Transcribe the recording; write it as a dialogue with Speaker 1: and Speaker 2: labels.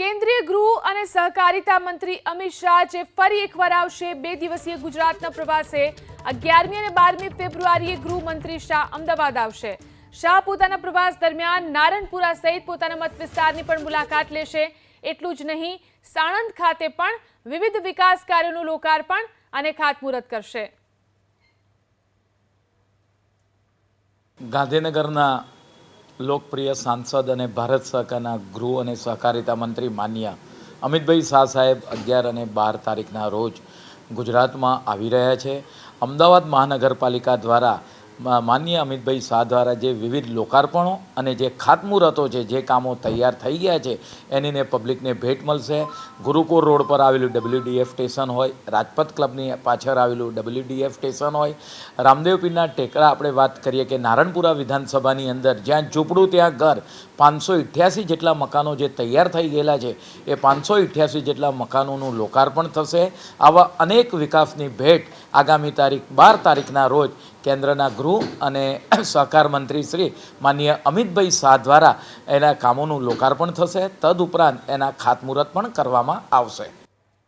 Speaker 1: કેન્દ્રીય ગૃહ અને સહકારિતા મંત્રી અમિત શાહ જે ફરી એકવાર આવશે બે દિવસીય ગુજરાતના પ્રવાસે. અગિયારમી અને બારમી ફેબ્રુઆરીએ ગૃહમંત્રી શાહ અમદાવાદ આવશે. શાહ પોતાના પ્રવાસ દરમિયાન નારણપુરા સહિત પોતાના મત વિસ્તારની પણ મુલાકાત લેશે. એટલું જ નહીં, સાણંદ ખાતે પણ વિવિધ વિકાસ કાર્યોનું લોકાર્પણ અને ખાતમુહૂર્ત કરશે.
Speaker 2: ગાંધીનગરના લોકપ્રિય સાંસદ અને ભારત સરકારના ગૃહ અને સહકારિતા મંત્રી માન્ય અમિતભાઈ શાહ સાહેબ અગિયાર અને બાર તારીખના રોજ ગુજરાતમાં આવી રહ્યા છે. અમદાવાદ મહાનગરપાલિકા દ્વારા મા- માનનીય અમિતભાઈ શાહ દ્વારા જે વિવિધ લોકાર્પણો અને જે ખાતમુહૂર્તો છે, જે કામો તૈયાર થઈ ગયા છે, એનીને પબ્લિકને ભેટ મળશે. ગુરુકુળ રોડ પર આવેલું ડબલ્યુડીએફ સ્ટેશન હોય, રાજપથ ક્લબની પાછળ આવેલું ડબલ્યુડીએફ સ્ટેશન હોય રામદેવપીરના ટેકરા આપણે વાત કરીએ કે નારણપુરા વિધાનસભાની અંદર જ્યાં ઝૂંપડું, ત્યાં ઘર પાંચસો ઇઠ્યાસી જેટલા મકાનો જે તૈયાર થઈ ગયેલા છે, એ પાંચસો ઇઠ્યાસી જેટલા મકાનોનું લોકાર્પણ થશે. આવા અનેક વિકાસની ભેટ આગામી તારીખ બાર તારીખના રોજ કેન્દ્રના ગૃહ અને સહકાર મંત્રી શ્રી માન્ય અમિતભાઈ શાહ દ્વારા એના કામોનું લોકાર્પણ થશે. તદુપરાંત એના ખાતમુહૂર્ત પણ કરવામાં આવશે.